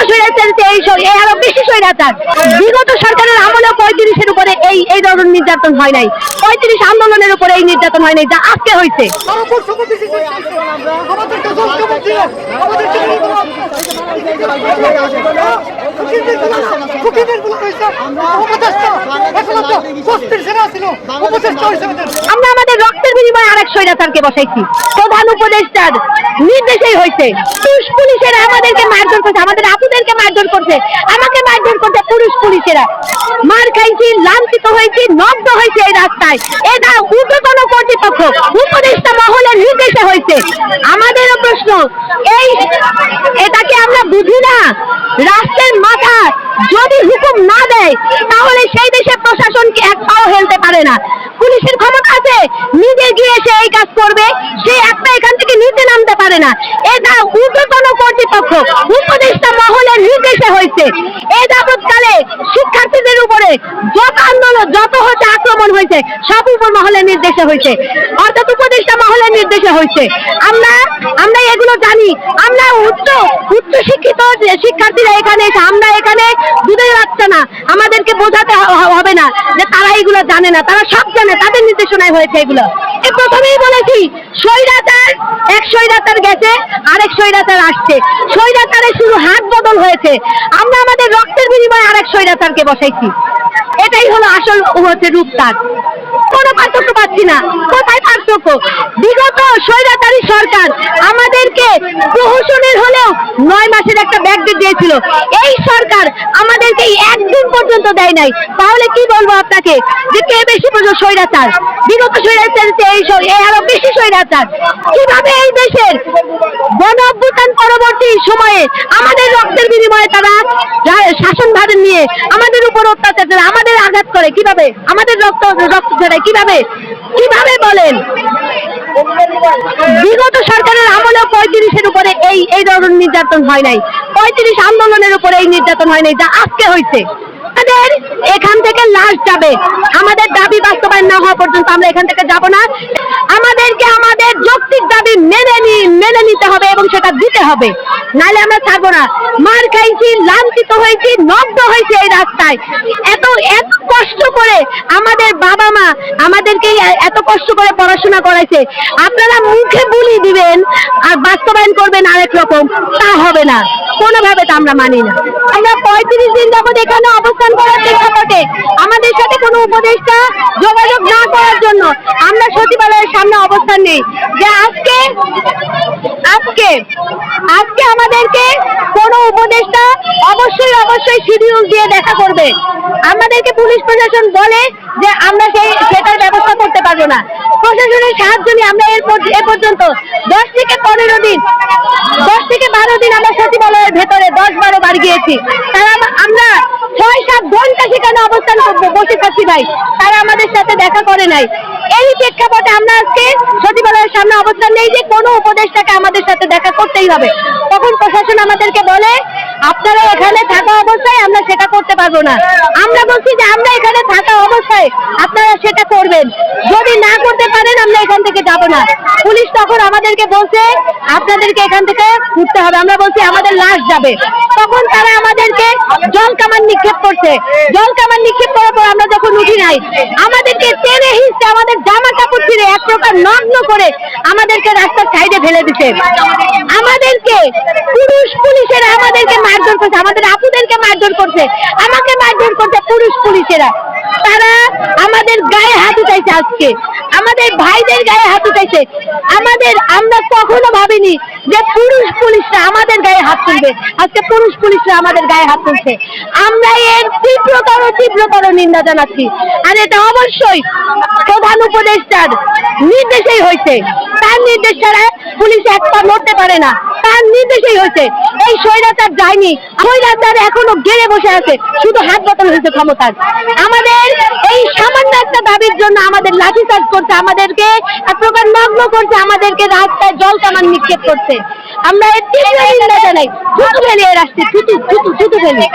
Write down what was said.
বিগত এই আরও বেশি স্বৈরাচার। বিগত সরকারের আমলে পঁয়ত্রিশের উপরে এই এই ধরনের নির্যাতন হয় নাই। পঁয়ত্রিশ আন্দোলনের উপরে এই নির্যাতন হয় নাই, যা আজকে হয়েছে। উপদেষ্টা হয়েছে ওদের। আমরা আমাদের রক্তের আরেক স্বৈরাচারকে বসাইছি। প্রধান উপদেষ্টার নির্দেশেই হয়েছে, পুরুষ পুলিশেরা আমাদেরকে মারধর করছে, আমাদের আপুদেরকে মারধর করছে, আমাকে মারধর করছে পুরুষ পুলিশেরা। মার খাইছি, লাঞ্ছিত হয়েছি, নগ্ন হয়েছে এই রাস্তায়। এটা ঊর্ধ্বতন কর্তৃপক্ষ, উপদেষ্টা মহলের নির্দেশে হয়েছে। আমাদেরও প্রশ্ন, এই এটাকে আমরা বুঝি না? রাষ্ট্রের মাথা যদি হুকুম না দেয়, তাহলে সেই দেশের প্রশাসনকে এক পাও হেলতে পারে না। পুলিশের ক্ষমতা আছে, নিজে গিয়ে সে এই কাজ করবে সে একটা এখান থেকে নিচে নামতে পারে না। এটা ঊর্ধ্বতন কর্তৃপক্ষ, উপদেষ্টা মহলের নির্দেশে হয়েছে। এ যাবৎকালে শিক্ষার্থীদের উপরে যত আন্দোলন, যত হচ্ছে আক্রমণ হয়েছে, সব উপর মহলের নির্দেশে হয়েছে। অর্থাৎ উপদেষ্টা মহলের নির্দেশে হয়েছে। আমরা আমরা উচ্চ উচ্চ শিক্ষিত শিক্ষার্থীরা এখানে এসে আমরা এখানে দুধের বাচ্চা না। আমাদেরকে বোঝাতে হবে না যে তারা এগুলো জানে না, তারা সব জানে, তাদের নির্দেশনায় হয়েছে এগুলো। প্রথমেই বলেছি, স্বৈরাচার, এক স্বৈরাচার গেছে, আরেক স্বৈরাচার আসছে। স্বৈরাচারে শুধু হাত বদল হয়েছে। আমরা আমাদের রক্তের বিনিময়ে আরেক স্বৈরাচারকে বসাইছি। এটাই হলো আসল হচ্ছে রূপ তার কোনো পার্থক্য পাচ্ছি না। কোথায় পার্থক্য বিগত স্বৈরাচারী সরকার আমাদেরকে প্রহসনের হলেও নয় মাসের একটা ব্যাগডেট দিয়েছিল এই সরকার আমাদেরকে একদিন পর্যন্ত দেয় নাই। তাহলে কি বলব আপনাকে? যে কে বেশি স্বৈরাচার? বিগত স্বৈরাচার এই আরও বেশি স্বৈরাচার। কীভাবে এই দেশের গণ পরবর্তী সময়ে আমাদের রক্তের বিনিময়ে তারা যা- শাসনভার নিয়ে আমাদের উপর অত্যাচার করে, আমাদের আঘাত করে কীভাবে? আমাদের রক্ত রক্ত ঝরায় কীভাবে? কীভাবে বলেন? বিগত সরকারের আমলে পঁয়ত্রিশের উপরে এই এই ধরনের নির্যাতন হয় নাই। পঁয়ত্রিশ আন্দোলনের উপরে এই নির্যাতন হয় নাই, যা আজকে হয়েছে। আমাদের এখান থেকে লাশ যাবে। আমাদের দাবি বাস্তবায়ন না হওয়া পর্যন্ত আমরা এখান থেকে যাব না। আমাদেরকে আমাদের দাবি মেনে নি, মেনে নিতে হবে এবং সেটা দিতে হবে। নাহলে আমরা থাকব না। মার খাইছি, লাঞ্ছিত হয়েছি নগ্ন হয়েছে এই রাস্তায়। এত এত কষ্ট করে আমাদের বাবা মা আমাদেরকে এত কষ্ট করে পড়াশোনা করাইছে। আপনারা মুখে বুলি দিবেন আর বাস্তবায়ন করবেন আরেক রকম। তা হবে না। কোনোভাবে তা আমরা মানি না। আমরা পঁয়ত্রিশ দিন যাবত এখানে অবস্থান করার প্রেক্ষাপটে আমাদের সাথে কোনো উপদেষ্টা যোগাযোগ না করার জন্য আমরা সচিবালয়ের সামনে অবস্থান নেই। যে আজকে আজকে আজকে আমাদেরকে কোনো উপদেষ্টা অবশ্যই অবশ্যই শিডিউল দিয়ে দেখা করবে। আমাদেরকে পুলিশ প্রশাসন বলে যে আমরা সেই, সেটার ব্যবস্থা করতে পারব না। প্রশাসনের সাহায্য নিয়ে আমরা এর এ পর্যন্ত দশ থেকে পনেরো দিন, দশ থেকে বারো দিন আমরা সচিবালয়ের ভেতরে দশ বারো বার গিয়েছি। তারা আমরা করব বসে থাকি ভাই। তারা আমাদের সাথে দেখা করে নাই। এই প্রেক্ষাপটে আমরা আজকে সচিবালয়ের সামনে অবস্থান নেই যে কোনো উপদেশটাকে আমাদের সাথে দেখা করতেই হবে। তখন প্রশাসন আমাদেরকে বলে, আপনারা এখানে থাকা অবস্থায় আমরা সেটা করতে পারব না। আমরা বলছি যে আমরা এখানে থাকা অবস্থায় আপনারা সেটা করবেন। যদি না করতে পারেন আমরা এখান থেকে যাব না। পুলিশ তখন আমাদেরকে বলছে, আপনাদেরকে এখান থেকে উঠতে হবে। আমরা বলছি, আমাদের লাশ যাবে। তখন তারা আমাদেরকে জল কামান নিক্ষেপ করছে। জল কামান নিক্ষেপ করার পর আমরা যখন উঠি নাই, আমাদেরকে টেনে হিসতে আমাদের জামা কাপড় ছিঁড়ে এক প্রকার নগ্ন করে আমাদেরকে রাস্তার সাইডে ফেলে দিছে। আমাদেরকে, পুরুষ পুলিশেরা আমাদেরকে মারধর করছে। আমাদের আপুদেরকে মারধর করছে। আমাকে মারধর করছে পুরুষ পুলিশেরা। তারা আমাদের গায়ে হাত উঠাইছে আজকে। আমাদের ভাইদের গায়ে হাত উঠাইছে। আমাদের আমরা কখনো ভাবিনি যে পুরুষ পুলিশরা আমাদের গায়ে হাত তুলবে। আজকে পুরুষ পুলিশরা আমাদের গায়ে হাত তুলছে। আমরা এর তীব্রতর তীব্রতর নিন্দা জানাচ্ছি। আর এটা অবশ্যই প্রধান উপদেষ্টার নির্দেশেই হয়েছে। তার নির্দেশ ছাড়া পুলিশ এক পা নড়তে পারে না। তার নির্দেশেই হয়েছে, এই স্বৈরাচার যায়নি। স্বৈরাচার এখনও গেড়ে বসে আছে, শুধু হাত বদল হয়েছে ক্ষমতার। আমাদের এই সামান্য একটা দাবির জন্য আমাদের লাঠিচার্জ করছে, আমাদেরকে এক প্রকার নগ্ন করছে, আমাদেরকে রাস্তায় জল কামান নিক্ষেপ করছে। আমরা এর তীব্র নিন্দা জানাই। থুতু ফেলিয়ে রাখছি থুতু থুতু থুতু ফেলি।